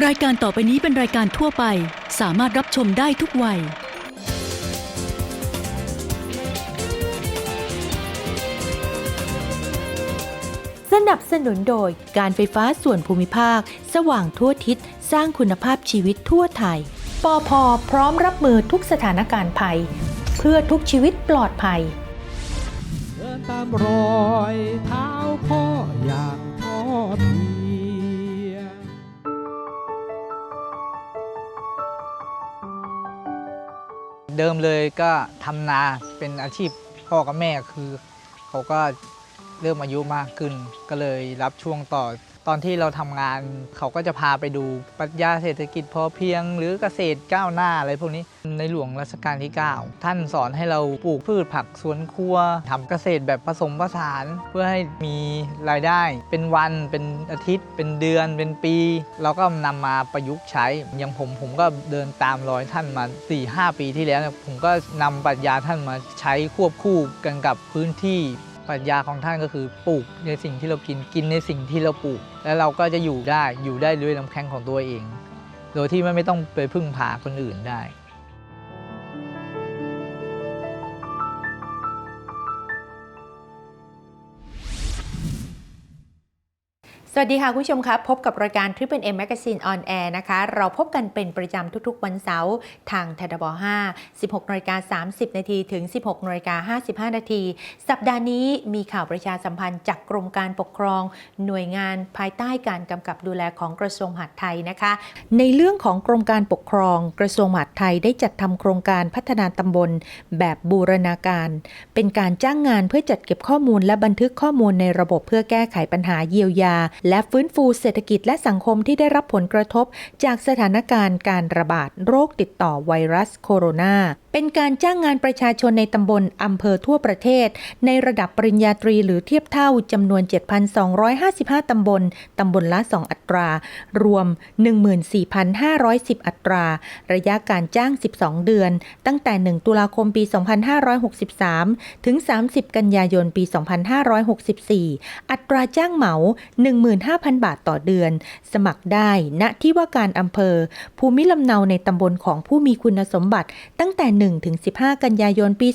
รายการต่อไปนี้เป็นรายการทั่วไป สามารถรับชมได้ทุกวัย สนับสนุนโดยการไฟฟ้าส่วนภูมิภาค สว่างทั่วทิศ สร้างคุณภาพชีวิตทั่วไทย ปอพอพร้อมรับมือทุกสถานการณ์ภัย เพื่อทุกชีวิตปลอดภัย เดินตามรอยเท้าพ่ออย่างพ่อ เดิมเลยก็ทำนาเป็นอาชีพพ่อกับแม่คือเขาก็เริ่มอายุมากขึ้นก็เลยรับช่วงต่อ ตอนที่เราทำงานเขาก็จะพาไปดูปรัชญาเศรษฐกิจพอเพียง หรือเกษตรก้าวหน้าอะไรพวกนี้ในหลวงรัชกาลที่ 9 ท่านสอนให้เราปลูกพืชผักสวนครัวทำเกษตรแบบผสมผสาน เพื่อให้มีรายได้ เป็นวันเป็นอาทิตย์ เป็นเดือน เป็นปี เราก็นำมาประยุกต์ใช้ อย่างผมผมก็เดินตามรอยท่านมา 4-5 ปีที่แล้ว ผมก็นำปรัชญาท่านมาใช้ควบคู่กันกับพื้นที่ รัชญาของท่านก็คือปลูกในสิ่งที่เรากินกินในสิ่งที่เราปลูก แล้วเราก็จะอยู่ได้อยู่ได้ด้วยลำแข้งของตัวเอง โดยที่ไม่ไม่ต้องไปพึ่งพาคนอื่นได้ สวัสดีค่ะ คุณผู้ชมครับพบกับรายการ Triple M Magazine on Air นะคะ เราพบกันเป็นประจำทุกๆ วันเสาร์ทางทบ5 16นาฬิกา30 นาทีถึง 16นาฬิกา55 นาที สัปดาห์นี้มีข่าวประชาสัมพันธ์จากกรมการปกครอง หน่วยงานภายใต้การกำกับดูแลของกระทรวงมหาดไทยนะคะ ในเรื่องของกรมการปกครอง กระทรวงมหาดไทยได้จัดทำโครงการพัฒนาตำบล แบบบูรณาการ เป็นการจ้างงานเพื่อจัดเก็บข้อมูลและบันทึกข้อมูลในระบบเพื่อแก้ไขปัญหาเยียวยาและฟื้นฟูเศรษฐกิจและสังคมที่ได้รับผลกระทบ จากสถานการณ์การระบาดโรคติดต่อไวรัสโคโรนา เป็นการจ้างงานประชาชนในตำบลอำเภอทั่วประเทศ ในระดับปริญญาตรีหรือเทียบเท่าจำนวน 7,255 ตำบล ตำบลละ 2 อัตรา รวม 14,510 อัตรา ระยะการจ้าง 12 เดือน ตั้งแต่ 1 ตุลาคมปี 2563 ถึง 30 กันยายนปี 2564 อัตราจ้างเหมา 15,000 บาทต่อเดือน สมัครได้ณที่ว่าการอำเภอ ภูมิลำเนาในตำบลของผู้มีคุณสมบัติตั้งแต่1ถึง15 กันยายนปี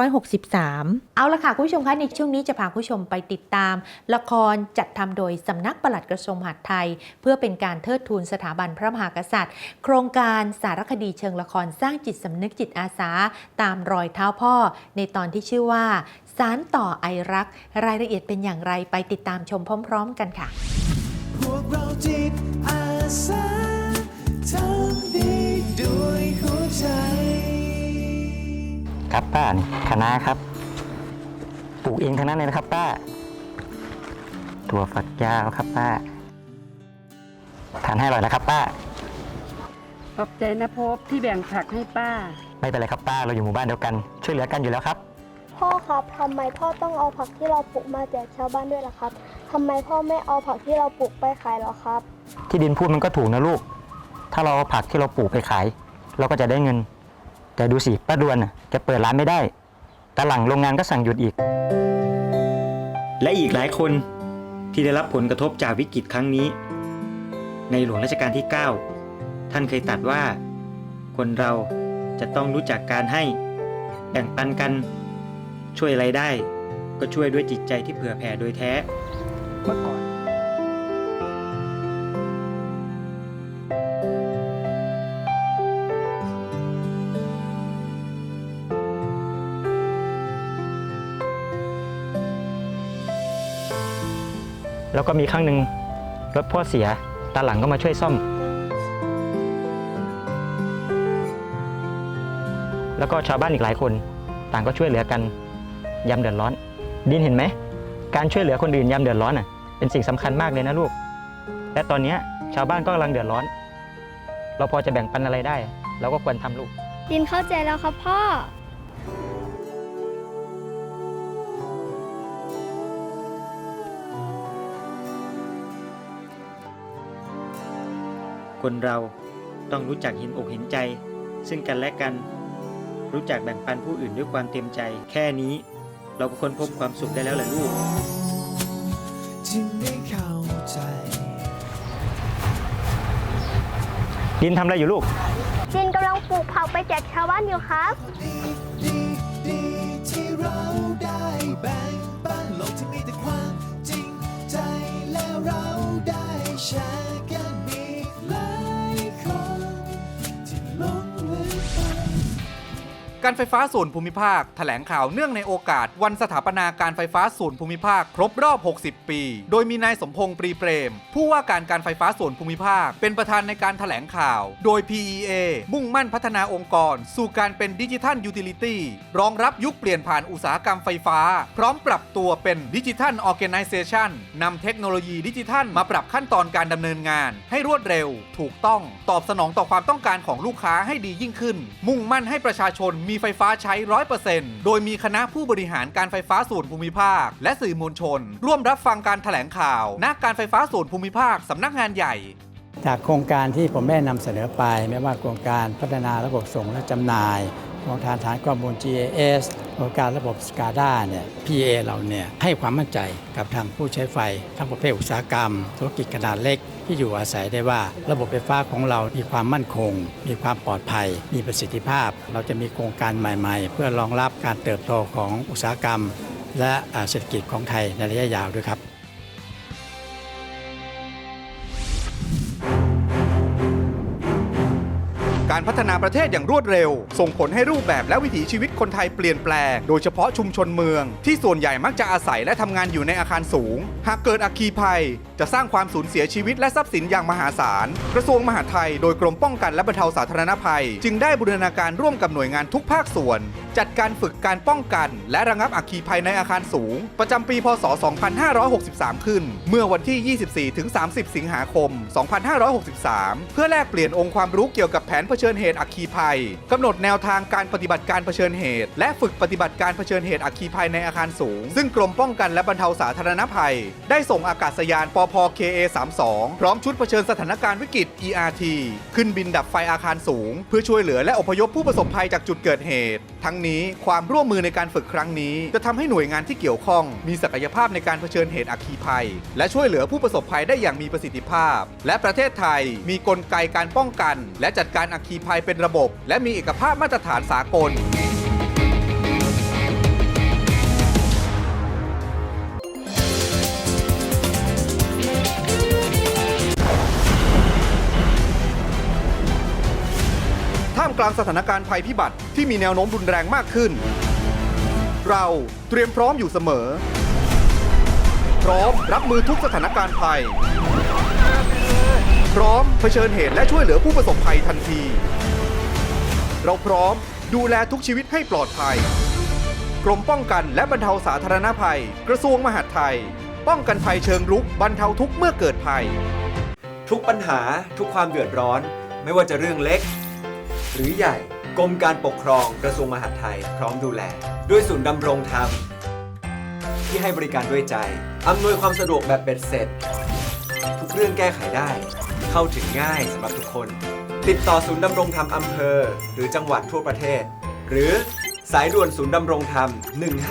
2563 เอาละค่ะคุณผู้ชมคะในช่วงนี้จะพาคุณผู้ชมไปติดตาม ละครจัดทำโดยสำนักปลัดกระทรวงมหาดไทย เพื่อเป็นการเทิดทูนสถาบันพระมหากษัตริย์ โครงการสารคดีเชิงละครสร้างจิตสำนึกจิตอาสา ตามรอยเท้าพ่อ ในตอนที่ชื่อว่าสารต่อไอรัก รายละเอียดเป็นอย่างไรไปติดตามชมพร้อม ๆ กันค่ะ พวกเราจิต ครับป้านี่คณะครับปลูกเองทั้งนั้นเลยนะครับ ป้าถั่วฝักยาวครับป้าทานให้อร่อยนะครับ ป้า ขอบใจนะพบที่แบ่งผักให้ป้า ไม่เป็นไรครับป้าเราอยู่หมู่บ้านเดียวกันช่วยเหลือกันอยู่แล้วครับ พ่อครับทำไมพ่อต้องเอาผักที่เราปลูกมาแจกชาวบ้านด้วยล่ะครับทำไมพ่อไม่เอาผักที่เราปลูกไปขายเหรอครับ ที่ดินพูดมันก็ถูกนะลูก ถ้าเราเอาผักที่เราปลูกไปขาย เราก็จะได้เงิน แต่ดูสิป้าดวนน่ะแกเปิดร้านไม่ได้ตาหลังโรงงานก็สั่งหยุดอีก และอีกหลายคนที่ได้รับผลกระทบจากวิกฤตครั้งนี้ ในหลวงรัชกาลที่ 9 ท่านเคยตัดว่า คนเราจะต้องรู้จักการให้แบ่งปันกัน ช่วยอะไรได้ ก็ช่วยด้วยจิตใจที่เผื่อแผ่โดยแท้เมื่อก่อน แล้วก็มีครั้งหนึ่งรถพ่อเสียตาหลังก็มาช่วยซ่อม แล้วก็ชาวบ้านอีกหลายคน ต่างก็ช่วยเหลือกันยามเดือดร้อน ดินเห็นไหม การช่วยเหลือคนอื่นยามเดือดร้อนอะเป็นสิ่งสำคัญมากเลยนะลูก และตอนนี้ชาวบ้านก็กำลังเดือดร้อน เราพอจะแบ่งปันอะไรได้ เราก็ควรทำลูก ดินเข้าใจแล้วครับพ่อ คนเราต้องรู้จักเห็นอกเห็นใจ ซึ่งกันและกัน รู้จักแบ่งปันผู้อื่นด้วยความเต็มใจ แค่นี้ เราก็ค้นพบความสุขได้แล้วแหละลูกจึงได้เข้าใจดินทำอะไรอยู่ลูก จินกำลังปลูกผักไปแจกชาวบ้านอยู่ครับ ดีดีที่เราได้แบ่งปันโลกที่มีแต่ความจริงใจและเรา การไฟฟ้าส่วนภูมิภาค แถลงข่าวเนื่องในโอกาส วันสถาปนาการไฟฟ้าส่วนภูมิภาค ครบรอบ 60 ปี โดยมีนายสมพงษ์ปรีเปรม ผู้ว่าการการไฟฟ้าส่วนภูมิภาค เป็นประธานในการแถลงข่าว โดย PEA มุ่งมั่นพัฒนาองค์กร สู่การเป็นดิจิทัลยูทิลิตี้รองรับยุคเปลี่ยนผ่านอุตสาหกรรมไฟฟ้า พร้อมปรับตัวเป็นดิจิทัลออ g a แก z a t i o n นำเทคโนโลยีดิจิทัลมาปรับขั้นตอนการดำเนินงาน ให้รวดเร็ว ถูกต้องตอบสนองต่อความต้องการของลูกค้าให้ดียิ่งขึ้น มุ่งมั่นให้ประชาชนมีไฟฟ้าใช้ร้อยเปอร์เซ็นต์โดยมีคณะผู้บริหารการไฟฟ้าส่วนภูมิภาค และสื่อมวลชน ร่วมรับฟังการแถลงข่าวณการไฟฟ้าส่วนภูมิภาคสำนักงานใหญ่จากโครงการที่ผมได้นำเสนอไป ไม่ว่าโครงการพัฒนาระบบส่งและจำหน่าย โครงการฐานข้อมูล GIS โครงการระบบ SCADA เนี่ย PA เราเนี่ยให้ความมั่นใจกับทางผู้ใช้ไฟ ทั้งประเภทอุตสาหกรรม ธุรกิจขนาดเล็กที่อยู่อาศัยได้ว่าระบบไฟฟ้าของเรา มีความมั่นคง มีความปลอดภัย มีประสิทธิภาพ เราจะมีโครงการใหม่ ๆ เพื่อรองรับการเติบโตของอุตสาหกรรม และเศรษฐกิจของไทยในระยะยาวด้วยครับ การพัฒนาประเทศอย่างรวดเร็ว ส่งผลให้รูปแบบและวิถีชีวิตคนไทยเปลี่ยนแปลง โดยเฉพาะชุมชนเมือง ที่ส่วนใหญ่มักจะอาศัยและทำงานอยู่ในอาคารสูง หากเกิดอัคคีภัย จะสร้างความสูญเสียชีวิตและทรัพย์สินอย่างมหาศาล กระทรวงมหาดไทย โดยกรมป้องกันและบรรเทาสาธารณภัย จึงได้บูรณาการร่วมกับหน่วยงานทุกภาคส่วน จัดการฝึกการป้องกัน และระงับอัคคีภัยในอาคารสูง ประจำปี พศ 2563 ขึ้น เมื่อวันที่ 24-30 สิงหาคม 2563 เพื่อแลกเปลี่ยนองค์ความรู้เกี่ยวกับแผนเผชิญเหตุอัคคีภัยกำหนดแนวทางการปฏิบัติการเผชิญเหตุ และฝึกปฏิบัติการเผชิญเหตุอัคคีภัยในอาคารสูง ซึ่งกรมป้องกันและบรรเทาสาธารณภัย ได้ส่งอากาศยานปพ KA 32พร้อมชุดเผชิญสถานการณ์วิกฤต ERT ขึ้นบินดับไฟอาคารสูง เพื่อช่วยเหลือและอพยพผู้ประสบภัยจากจุดเกิดเหตุ ทั้งนี้นี้ ความร่วมมือในการฝึกครั้งนี้ จะทำให้หน่วยงานที่เกี่ยวข้อง มีศักยภาพในการเผชิญเหตุอัคคีภัย และช่วยเหลือผู้ประสบภัยได้อย่างมีประสิทธิภาพ และประเทศไทย มีกลไกการป้องกัน และจัดการอัคคีภัยเป็นระบบ และมีเอกภาพมาตรฐานสากลามสถานการณ์ภัยพิบัติที่มีแนวโน้มรุนแรงมากขึ้น เราเตรียมพร้อมอยู่เสมอ พร้อมรับมือทุกสถานการณ์ภัย พร้อมเผชิญเหตุและช่วยเหลือผู้ประสบภัยทันที เราพร้อมดูแลทุกชีวิตให้ปลอดภัย กรมป้องกันและบรรเทาสาธารณภัย กระทรวงมหาดไทย ป้องกันภัยเชิงรุกบรรเทาทุกเมื่อเกิดภัย ทุกปัญหาทุกความเดือดร้อน ไม่ว่าจะเรื่องเล็ก หรือใหญ่ กรมการปกครองกระทรวงมหาดไทย พร้อมดูแล ด้วยศูนย์ดำรงธรรม ที่ให้บริการด้วยใจ อำนวยความสะดวกแบบเบ็ดเสร็จ ทุกเรื่องแก้ไขได้ เข้าถึงง่ายสำหรับทุกคน ติดต่อศูนย์ดำรงธรรมอำเภอ หรือจังหวัดทั่วประเทศ หรือสายด่วนศูนย์ดำรงธรรม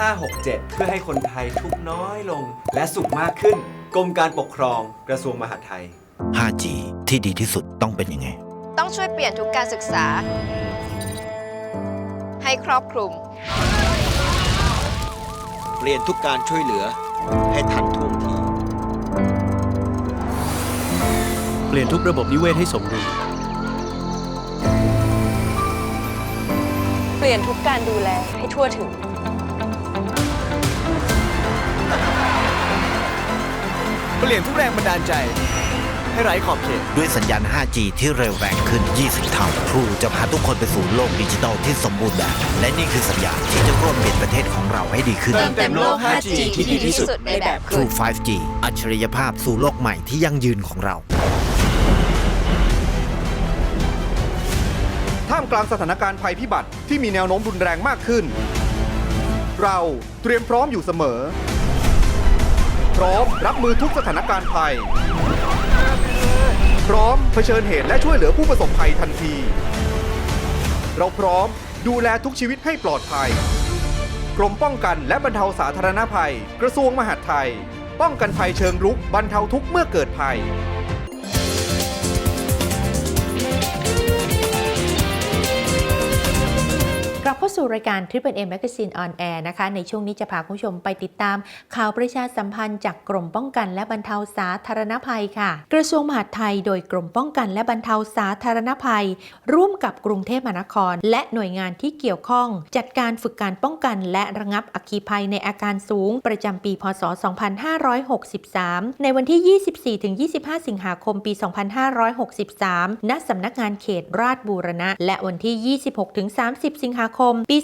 1567 เพื่อให้คนไทยทุกน้อยลง และสุขมากขึ้น กรมการปกครองกระทรวงมหาดไทย 5G ที่ดีที่สุดต้องเป็นยังไง ต้องช่วยเปลี่ยนทุกการศึกษา ให้ครอบคลุม เปลี่ยนทุกการช่วยเหลือ ให้ทันท่วงที เปลี่ยนทุกระบบนิเวศให้สมดุล เปลี่ยนทุกการดูแลให้ทั่วถึง เปลี่ยนทุกแรงบันดาลใจ ให้ไร้ขอบเขต ด้วยสัญญาณ 5G ที่เร็วแรงขึ้น 20 เท่า True จะพาทุกคนไปสู่โลกดิจิทัลที่สมบูรณ์แบบ และนี่คือสัญญาณที่จะร่วมเปลี่ยนประเทศของเราให้ดีขึ้น เติมเต็มโลก 5G ที่ดีที่สุดในแบบคุณ True 5G อัจฉริยภาพสู่โลกใหม่ที่ยั่งยืนของเรา ท่ามกลางสถานการณ์ภัยพิบัติที่มีแนวโน้มรุนแรงมากขึ้น เราเตรียมพร้อมอยู่เสมอ พร้อมรับมือทุกสถานการณ์ภัย พร้อมเผชิญเหตุและช่วยเหลือผู้ประสบภัยทันที เราพร้อมดูแลทุกชีวิตให้ปลอดภัย กรมป้องกันและบรรเทาสาธารณภัย กระทรวงมหาดไทย ป้องกันภัยเชิงรุกบรรเทาทุกเมื่อเกิดภัยาสู่รายการ Triple M Magazine on Air นะคะ ในช่วงนี้จะพาคุณผู้ชมไปติดตาม ข่าวประชาสัมพันธ์จากกรมป้องกันและบรรเทาสาธารณภัยค่ะ กระทรวงมหาดไทย โดยกรมป้องกันและบรรเทาสาธารณภัย ร่วมกับกรุงเทพมหานคร และหน่วยงานที่เกี่ยวข้อง จัดการฝึกการป้องกัน และระงับอัคคีภัยในอาการสูง ประจำปีพศ 2563 ในวันที่ 24-25 สิงหาคม ปี 2563 ณสำนักงานเขตราชบูรณะ และวันที่ 26-30 สิงหาคมปี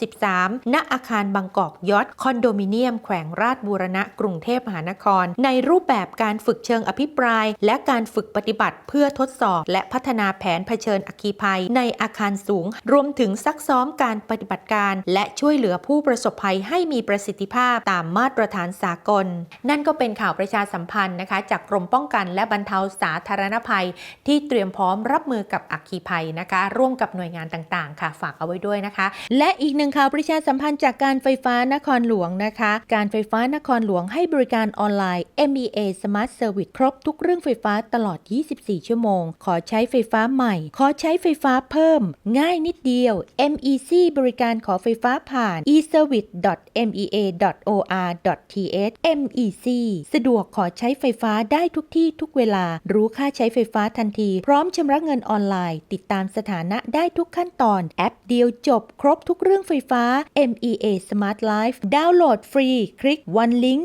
2563 ณ อาคารบางกอกยอทคอนโดมิเนียม แขวงราชบูรณะกรุงเทพมหานคร ในรูปแบบการฝึกเชิงอภิปราย และการฝึกปฏิบัติเพื่อทดสอบ และพัฒนาแผนเผชิญอัคคีภัย ในอาคารสูง รวมถึงซักซ้อมการปฏิบัติการ และช่วยเหลือผู้ประสบภัยให้มีประสิทธิภาพตามมาตรฐานสากล นั่นก็เป็นข่าวประชาสัมพันธ์นะคะจากกรมป้องกันและบรรเทาสาธารณภัย ที่เตรียมพร้อมรับมือกับอัคคีภัยนะคะ ร่วมกับหน่วยงานต่างๆ ค่ะฝากเอาไว้ด้วยนะคะ และอีกหนึ่งข่าวประชาสัมพันธ์จากการไฟฟ้านครหลวงนะคะ การไฟฟ้านครหลวงให้บริการออนไลน์ MEA Smart Service ครบทุกเรื่องไฟฟ้าตลอด 24 ชั่วโมง ขอใช้ไฟฟ้าใหม่ ขอใช้ไฟฟ้าเพิ่ม ง่ายนิดเดียว MEC บริการขอไฟฟ้าผ่าน eservice.mea.or.th MEC สะดวกขอใช้ไฟฟ้าได้ทุกที่ทุกเวลา รู้ค่าใช้ไฟฟ้าทันที พร้อมชำระเงินออนไลน์ ติดตามสถานะได้ทุกขั้นตอนแอปเดียวจบครบทุกเรื่องไฟฟ้า MEA Smart Life ดาวน์โหลดฟรี คลิก one link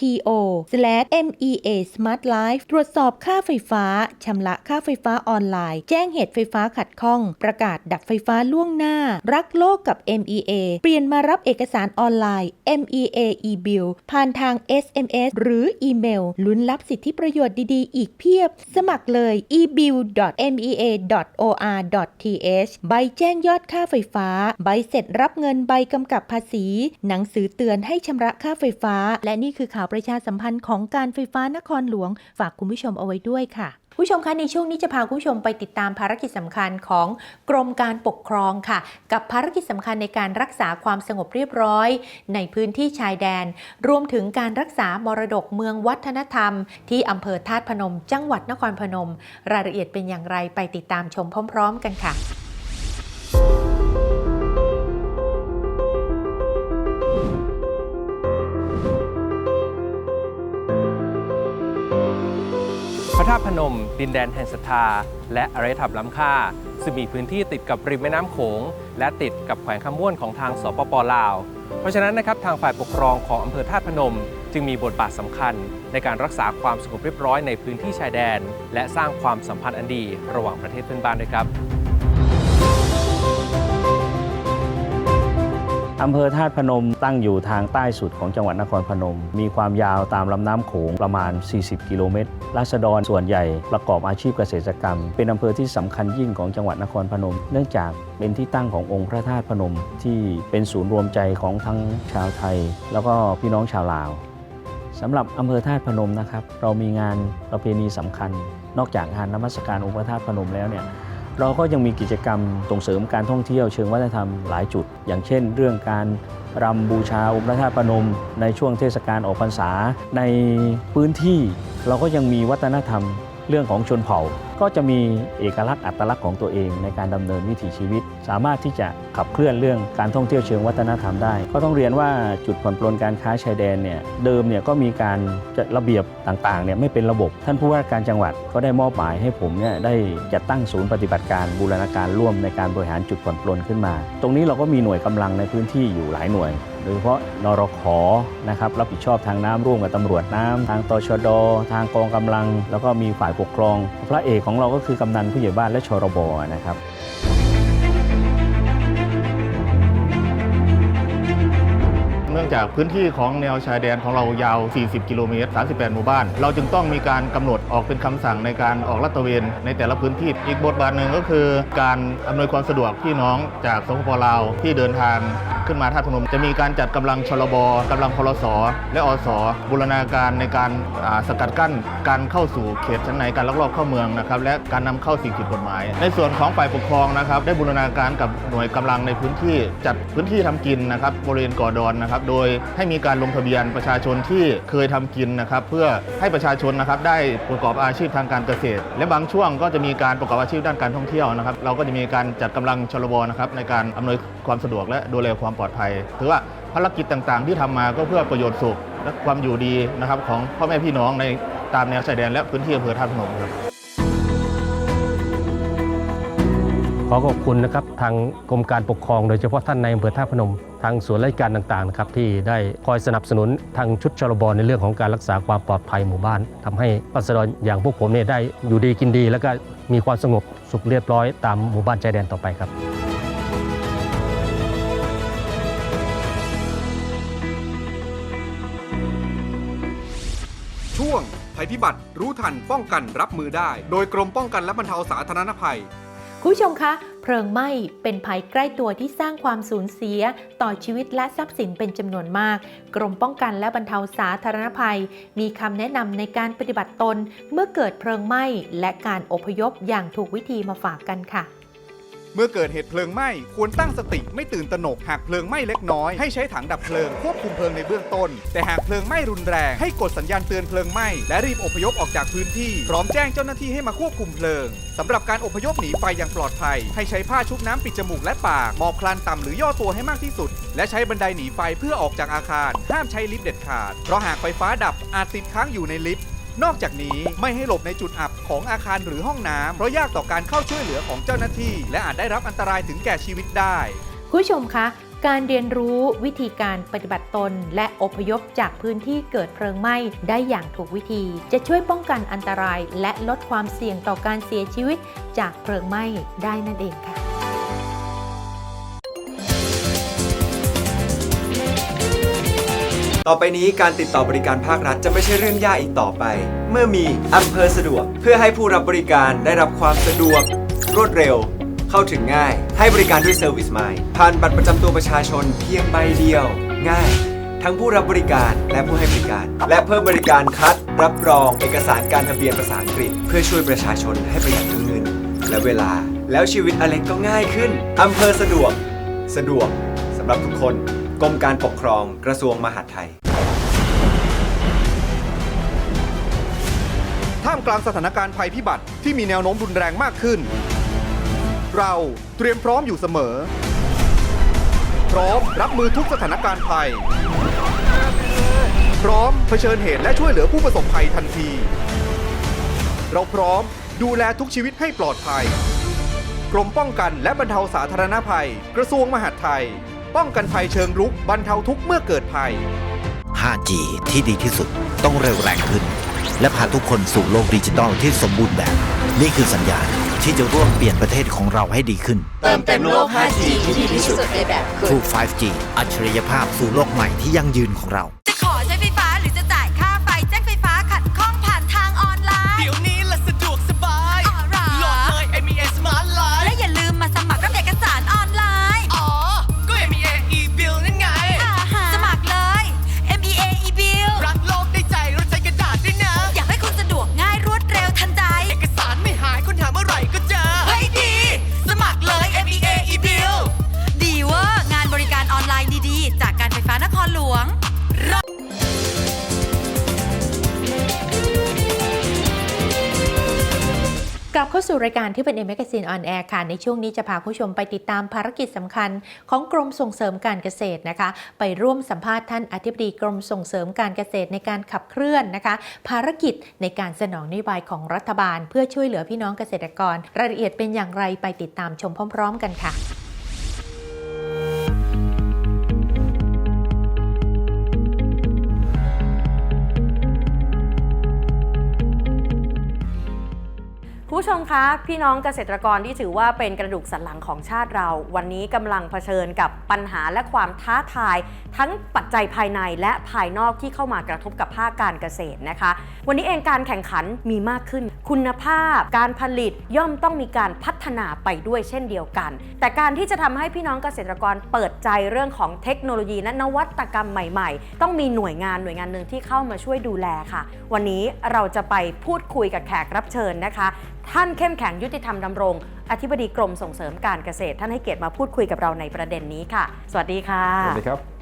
to mea smart life ตรวจสอบค่าไฟฟ้า ชำระค่าไฟฟ้าออนไลน์ แจ้งเหตุไฟฟ้าขัดข้อง ประกาศดับไฟฟ้าล่วงหน้า รักโลกกับ MEA เปลี่ยนมารับเอกสารออนไลน์ MEA e-bill ผ่านทาง SMS หรืออีเมล ลุ้นรับสิทธิประโยชน์ดีๆ อีกเพียบ สมัครเลย ebill.mea.or.th ใบแจ้งยอดค่าไฟฟ้า ใบเสร็จรับเงินใบกำกับภาษี หนังสือเตือนให้ชำระค่าไฟฟ้า และนี่คือข่าวประชาสัมพันธ์ของการไฟฟ้านครหลวง ฝากคุณผู้ชมเอาไว้ด้วยค่ะผู้ชมคะในช่วงนี้จะพาคุณผู้ชมไปติดตามภารกิจสำคัญของกรมการปกครองค่ะ กับภารกิจสำคัญในการรักษาความสงบเรียบร้อย ในพื้นที่ชายแดน รวมถึงการรักษามรดกเมืองวัฒนธรรม ที่อำเภอธาตุพนม จังหวัดนครพนม รายละเอียดเป็นอย่างไรไปติดตามชมพร้อม ๆ กันค่ะ ระธาตุพนม ดินแดนแห่งศรัทธา และอารยธรรมล้ำค่าซึ่งมีพื้นที่ติดกับริมแม่น้ำโขง และติดกับแขวงคำม่วนของทางสปปลาว เพราะฉะนั้นนะครับทางฝ่ายปกครองของอำเภอธาตุพนม จึงมีบทบาทสำคัญ ในการรักษาความสงบเรียบร้อยในพื้นที่ชายแดน และสร้างความสัมพันธ์อันดี ระหว่างประเทศเพื่อนบ้านด้วยครับ อำเภอธาตุพนมตั้งอยู่ทางใต้สุดของจังหวัดนครพนม มีความยาวตามลำน้ำโขงประมาณ 40 กิโลเมตรราษฎรส่วนใหญ่ประกอบอาชีพเกษตรกรรม เป็นอำเภอที่สำคัญยิ่งของจังหวัดนครพนม เนื่องจากเป็นที่ตั้งขององค์พระธาตุพนมที่เป็นศูนย์รวมใจของทั้งชาวไทย แล้วก็พี่น้องชาวลาวสำหรับอำเภอธาตุพนมนะครับ เรามีงานประเพณีสำคัญ นอกจากงานนมัสการองค์พระธาตุพนมแล้วเนี่ย เราก็ยังมีกิจกรรมส่งเสริมการท่องเที่ยวเชิงวัฒนธรรมหลายจุด อย่างเช่น เรื่องการรำบูชาองค์พระธาตุพนม ในช่วงเทศกาลออกพรรษา ในพื้นที่เราก็ยังมีวัฒนธรรมเรื่องของชนเผ่า ก็จะมีเอกลักษณ์อัตลักษณ์ของตัวเองในการดำเนินวิถีชีวิต สามารถที่จะขับเคลื่อนเรื่องการท่องเที่ยวเชิงวัฒนธรรมได้ ก็ต้องเรียนว่าจุดผ่อนปลนการค้าชายแดนเนี่ยเดิมเนี่ยก็มีการจัดระเบียบต่างๆเนี่ยไม่เป็นระบบ ท่านผู้ว่าการจังหวัดก็ได้มอบหมายให้ผมเนี่ยได้จัดตั้งศูนย์ปฏิบัติการบูรณาการร่วมในการบริหารจุดผ่อนปลนขึ้นมา ตรงนี้เราก็มีหน่วยกำลังในพื้นที่อยู่หลายหน่วยโดยเฉพาะนรขนะครับรับผิดชอบทางน้ำร่วมกับตำรวจน้ำทางตชด ทางกองกำลัง แล้วก็มีฝ่ายปกครอง พระเอกของเราก็คือกำนันผู้ใหญ่บ้านและชรบนะครับ องจากพื้นที่ของแนวชายแดนของเรายาว 40 กิโลเมตร 38 หมู่บ้าน เราจึงต้องมีการกำหนดออกเป็นคำสั่งในการออกลาดตระเวนในแต่ละพื้นที่ อีกบทบาทหนึ่งก็คือ การอำนวยความสะดวกพี่น้องจากสปปลาวที่เดินทางขึ้นมาท่าพนม จะมีการจัดกำลังชลบกำลังพลสและอสบูรณาการในการสกัดกั้นการเข้าสู่เขตชั้นในการลักลอบเข้าเมืองนะครับและการนำเข้าสิ่งผิดกฎหมาย ในส่วนของฝ่ายปกครองนะครับได้บูรณาการกับหน่วยกำลังในพื้นที่จัดพื้นที่ทำกินนะครับบริเวณก่อดอนนะครับโดดยให้มีการลงทะเบียนประชาชนที่เคยทำกินนะครับเพื่อให้ประชาชนนะครับได้ประกอบอาชีพทางการเกษตร และบางช่วงก็จะมีการประกอบอาชีพด้านการท่องเที่ยวนะครับ เราก็จะมีการจัดกำลังชลบนะครับในการอำนวยความสะดวกและดูแลความปลอดภัยถือว่าภารกิจต่างๆ ที่ทำมาก็เพื่อประโยชน์สุขและความอยู่ดีนะครับของพ่อแม่พี่น้องในตามแนวชายแดนและพื้นที่อำเภอท่าพนมครับขอขอบคุณนะครับทางกรมการปกครองโดยเฉพาะท่านในอำเภอท่าพนม ทางส่วนราชการต่างๆนะครับที่ได้คอยสนับสนุนทางชุดชลบในเรื่องของการรักษาความปลอดภัยหมู่บ้านทำให้รัษฎรอย่างพวกผมเนี่ยได้อยู่ดีกินดี แล้วก็มีความสงบสุขเรียบร้อยตามหมู่บ้านชายแดนต่อไปครับช่วงภัยพิบัติรู้ทันป้องกันรับมือได้ โดยกรมป้องกันและบรรเทาสาธารณภัย คุณผู้ชมคะ เพลิงไหม้เป็นภัยใกล้ตัวที่สร้างความสูญเสีย ต่อชีวิตและทรัพย์สินเป็นจำนวนมาก กรมป้องกันและบรรเทาสาธารณภัย มีคำแนะนำในการปฏิบัติตน เมื่อเกิดเพลิงไหม้และการอพยพอย่างถูกวิธีมาฝากกันค่ะ เมื่อเกิดเหตุเพลิงไหม้ควรตั้งสติไม่ตื่นตระหนกหากเพลิงไหม้เล็กน้อยให้ใช้ถังดับเพลิงควบคุมเพลิงในเบื้องต้น แต่หากเพลิงไหม้รุนแรงให้กดสัญญาณเตือนเพลิงไหม้และรีบอพยพออกจากพื้นที่ พร้อมแจ้งเจ้าหน้าที่ให้มาควบคุมเพลิงสำหรับการอพยพหนีไฟอย่างปลอดภัย ให้ใช้ผ้าชุบน้ำปิดจมูกและปากหมอบคลานต่ำหรือย่อตัวให้มากที่สุด และใช้บันไดหนีไฟเพื่อออกจากอาคาร ห้ามใช้ลิฟต์เด็ดขาด เพราะหากไฟฟ้าดับอาจติดค้างอยู่ในลิฟต์ นอกจากนี้ไม่ให้หลบในจุดอับของอาคารหรือห้องน้ำเพราะยากต่อการเข้าช่วยเหลือของเจ้าหน้าที่ และอาจได้รับอันตรายถึงแก่ชีวิตได้คุณผู้ชมคะ การเรียนรู้วิธีการปฏิบัติตน และอพยพจากพื้นที่เกิดเพลิงไหม้ได้อย่างถูกวิธี จะช่วยป้องกันอันตราย และลดความเสี่ยงต่อการเสียชีวิตจากเพลิงไหม้ได้นั่นเองค่ะ ต่อไปนี้การติดต่อบริการภาครัฐจะไม่ใช่เรื่องยากอีกต่อไป เมื่อมีอำเภอสะดวก เพื่อให้ผู้รับบริการได้รับความสะดวก รวดเร็ว เข้าถึงง่าย ให้บริการด้วยเซอร์วิสไมล์ผ่านบัตรประจำตัวประชาชนเพียงใบเดียว ง่าย ทั้งผู้รับบริการและผู้ให้บริการ และเพิ่มบริการคัด รับรอง เอกสารการทะเบียนภาษาอังกฤษ เพื่อช่วยประชาชนให้ประหยัดเงินและเวลา แล้วชีวิตอเล็กก็ง่ายขึ้นอำเภอสะดวก สะดวกสำหรับทุกคน กรมการปกครองกระทรวงมหาดไทย ท่ามกลางสถานการณ์ภัยพิบัติที่มีแนวโน้มรุนแรงมากขึ้น เราเตรียมพร้อมอยู่เสมอ พร้อมรับมือทุกสถานการณ์ภัย พร้อมเผชิญเหตุและช่วยเหลือผู้ประสบภัยทันที เราพร้อมดูแลทุกชีวิตให้ปลอดภัย กรมป้องกันและบรรเทาสาธารณภัย กระทรวงมหาดไทย ป้องกันภัยเชิงรุกบรรเทาทุกข์เมื่อเกิดภัย 5G ที่ดีที่สุดต้องเร็วแรงขึ้น และพาทุกคนสู่โลกดิจิทัลที่สมบูรณ์แบบ นี่คือสัญญาณที่จะร่วมเปลี่ยนประเทศของเราให้ดีขึ้น เติมเต็มโลก 5G ที่ดีที่สุดในแบบคุณ True 5G อัจฉริยภาพสู่โลกใหม่ที่ยั่งยืนของเรา เข้าสู่รายการที่เป็น M Magazine on Air ค่ะ ในช่วงนี้จะพาผู้ชมไปติดตามภารกิจสำคัญของกรมส่งเสริมการเกษตรนะคะ ไปร่วมสัมภาษณ์ท่านอธิบดีกรมส่งเสริมการเกษตรในการขับเคลื่อนนะคะ ภารกิจในการสนองนโยบายของรัฐบาล เพื่อช่วยเหลือพี่น้องเกษตรกร รายละเอียดเป็นอย่างไรไปติดตามชมพร้อม ๆ กันค่ะ ผู้ชมคะ พี่น้องเกษตรกรที่ถือว่าเป็นกระดูกสันหลังของชาติเรา วันนี้กำลังเผชิญกับปัญหาและความท้าทาย ทั้งปัจจัยภายในและภายนอกที่เข้ามากระทบกับภาคการเกษตรนะคะ วันนี้เองการแข่งขันมีมากขึ้น คุณภาพ การผลิตย่อมต้องมีการพัฒนาไปด้วยเช่นเดียวกัน แต่การที่จะทำให้พี่น้องเกษตรกรเปิดใจเรื่องของเทคโนโลยีและนวัตกรรมใหม่ๆ ต้องมีหน่วยงานหน่วยงานหนึ่งที่เข้ามาช่วยดูแลค่ะ วันนี้เราจะไปพูดคุยกับแขกรับเชิญนะคะ ท่านเข้มแข็งยุติธรรมดำรง อธิบดีกรมส่งเสริมการเกษตร ท่านให้เกียรติมาพูดคุยกับเราในประเด็นนี้ค่ะ สวัสดีค่ะ สวัสดีครับ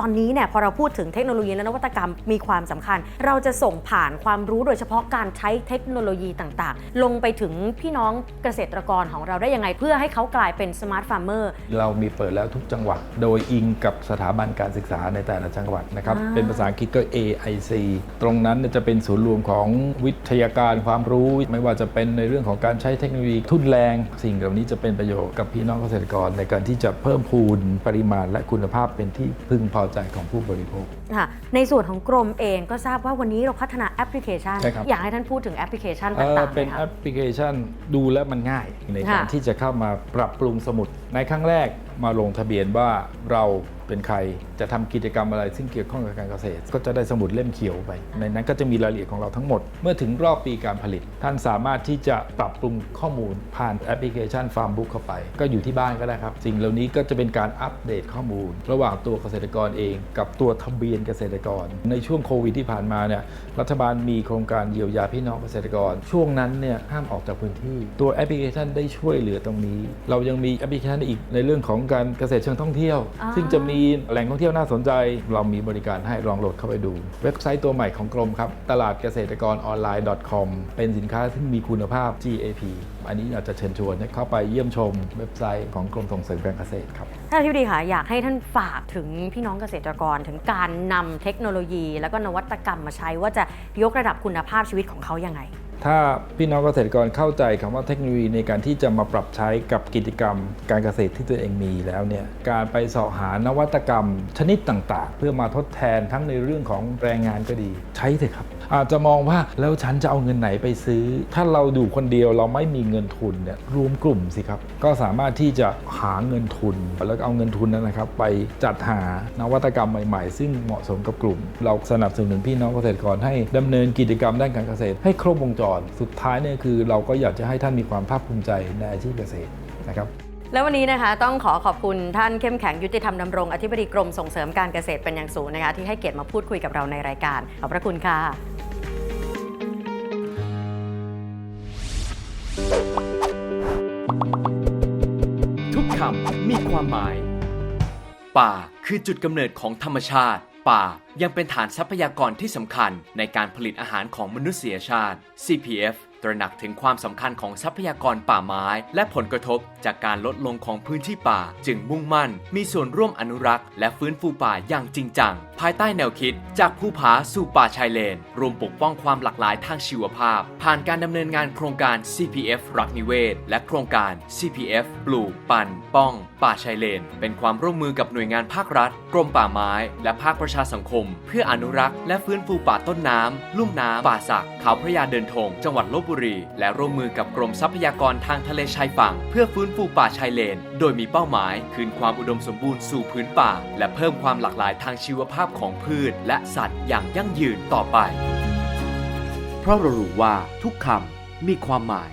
ตอนนี้เนี่ยพอเราพูดถึงเทคโนโลยีและนวัตกรรมมีความสำคัญ เราจะส่งผ่านความรู้โดยเฉพาะการใช้เทคโนโลยีต่างๆ ลงไปถึงพี่น้องเกษตรกรของเราได้ยังไง เพื่อให้เขากลายเป็นสมาร์ทฟาร์มเมอร์เรามีเปิดแล้วทุกจังหวัด โดยอิงกับสถาบันการศึกษาในแต่ละจังหวัดนะครับอ่าเป็นภาษาอังกฤษก็ AIC ตรงนั้นเนี่ยจะเป็นศูนย์รวมของวิทยาการความรู้ไม่ว่าจะเป็นในเรื่องของการใช้เทคโนโลยีทุนแรง สิ่งเหล่านี้จะเป็นประโยชน์กับพี่น้องเกษตรกรในการที่จะเพิ่มพูนปริมาณและคุณภาพเป็นที่พึงพอใจของผู้บริโภค ค่ะ ในส่วนของกรมเองก็ทราบว่าวันนี้เราพัฒนาแอปพลิเคชัน ใช่ครับ อยากให้ท่านพูดถึงแอปพลิเคชันเอ่อต่างๆเป็นหแอน่อยปพลิเคชันดูแล้วมันง่าย ในการค่ะที่จะเข้ามาปรับปรุงสมุด ในครั้งแรกมาลงทะเบียนว่าเรา เป็นใคร จะทำกิจกรรมอะไรซึ่งเกี่ยวข้องกับการเกษตร ก็จะได้สมุดเล่มเขียวไป ในนั้นก็จะมีรายละเอียดของเราทั้งหมด เมื่อถึงรอบปีการผลิต ท่านสามารถที่จะปรับปรุงข้อมูลผ่านแอปพลิเคชัน Farm Book เข้าไป ก็อยู่ที่บ้านก็ได้ครับ สิ่งเหล่านี้ก็จะเป็นการอัปเดตข้อมูล ระหว่างตัวเกษตรกรเอง กับตัวทะเบียนเกษตรกร ในช่วงโควิดที่ผ่านมาเนี่ยรัฐบาลมีโครงการเยียวยาพี่น้องเกษตรกร ช่วงนั้นเนี่ยห้ามออกจากพื้นที่ ตัวแอปพลิเคชันได้ช่วยเหลือตรงนี้ เรายังมีแอปพลิเคชันอีกในเรื่องของการเกษตรเชิงท่องเที่ยวอ่าซึ่งจะมีแหล่งท่องเที่ยวน่าสนใจ เรามีบริการให้ลองโหลดเข้าไปดู เว็บไซต์ตัวใหม่ของกรมครับตลาดเกษตรกรออนไลน์ .com เป็นสินค้าที่มีคุณภาพ GAP อันนี้อากจะเชิญชวนเข้าไปเยี่ยมชมเว็บไซต์ของกรมส่งเสริมการเกษตรครับท่านอธิบดีค่ะอยากให้ท่านฝากถึงพี่น้องเกษตรกรถึงการนำเทคโนโลยี แล้วก็นวัตกรรมมาใช้ว่าจะยกระดับคุณภาพชีวิตของเขายังไง ถ้าพี่น้องเกษตรกรเข้าใจคำว่าเทคโนโลยีในการที่จะมาปรับใช้กับกิจกรรม การเกษตรที่ตัวเองมีแล้วเนี่ยการไปเสาะหานวัตกรรมชนิดต่างๆ เพื่อมาทดแทนทั้งในเรื่องของแรงงานก็ดีใช้เถอะครับ อาจจะมองว่าแล้วฉันจะเอาเงินไหนไปซื้อ ถ้าเราดูคนเดียวเราไม่มีเงินทุนเนี่ยรวมกลุ่มสิครับ ก็สามารถที่จะหาเงินทุน แล้วเอาเงินทุนนั้นนะครับ ไปจัดหานวัตกรรมใหม่ๆ ซึ่งเหมาะสมกับกลุ่ม เราสนับสนุนพี่น้องเกษตรกรให้ดำเนินกิจกรรมด้านการเกษตรให้ครบวงจรสุดท้ายเนี่ยคือเราก็อยากจะให้ท่านมีความภาคภูมิใจในอาชีพเกษตรนะครับแล้ววันนี้นะคะต้องขอขอบคุณท่านเข้มแข็งยุติธรรมดำรง อธิบดีกรมส่งเสริมการเกษตรเป็นอย่างสูงนะคะที่ให้เกียรติมาพูดคุยกับเราในรายการ ขอบพระคุณค่ะ ทุกคำมีความหมาย ป่าคือจุดกำเนิดของธรรมชาติ ป่า ยังเป็นฐานทรัพยากรที่สำคัญในการผลิตอาหารของมนุษยชาติ CPF ตระหนักถึงความสำคัญของทรัพยากรป่าไม้ และผลกระทบจากการลดลงของพื้นที่ป่า จึงมุ่งมั่น มีส่วนร่วมอนุรักษ์ และฟื้นฟูป่าอย่างจริงจัง ภายใต้แนวคิด จากภูผาสู่ป่าชายเลน รวมปกป้องความหลากหลายทางชีวภาพ ผ่านการดำเนินงานโครงการ CPF รักนิเวศ และโครงการ CPF ปลูก ปั่น ป้อง ป่าชายเลน เป็นความร่วมมือกับหน่วยงานภาครัฐ กรมป่าไม้ และภาคประชาสังคม เพื่ออนุรักษ์ และฟื้นฟูป่าต้นน้ำลุ่มน้ำป่าสักเขาพระยาเดินทงจังหวัดลบบุรี และร่วมมือกับกรมทรัพยากรทางทะเลชายฝั่ง เพื่อฟื้นฟูป่าชายเลน โดยมีเป้าหมาย คืนความอุดมสมบูรณ์สู่พื้นป่า และเพิ่มความหลากหลายทางชีวภาพของพืช และสัตว์อย่างยั่งยืนต่อไป เพราะเรารู้ว่าทุกคำมีความหมาย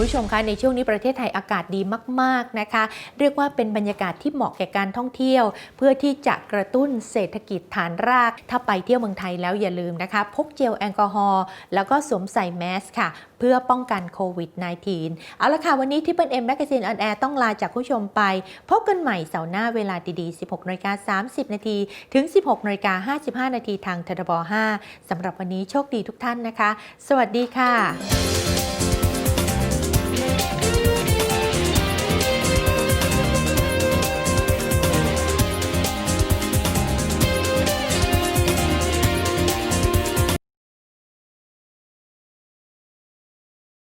คุณผู้ชมคะในช่วงนี้ประเทศไทยอากาศดีมาก ๆนะคะ เรียกว่าเป็นบรรยากาศที่เหมาะแก่การท่องเที่ยว เพื่อที่จะกระตุ้นเศรษฐกิจฐานราก ถ้าไปเที่ยวเมืองไทยแล้วอย่าลืมนะคะพกเจลแอลกอฮอล์แล้วก็สวมใส่แมสค่ะ เพื่อป้องกันโควิด -19 เอาละค่ะ วันนี้ที่เป็น M Magazine on Air ต้องลาจากคุณผู้ชมไป พบกันใหม่เสาร์หน้าเวลาดีๆ 16นาิกา30 นาทีถึง 16นาิกา55 นาทีทางททบ5สำหรับวันนี้โชคดีทุกท่านนะคะ สวัสดีค่ะ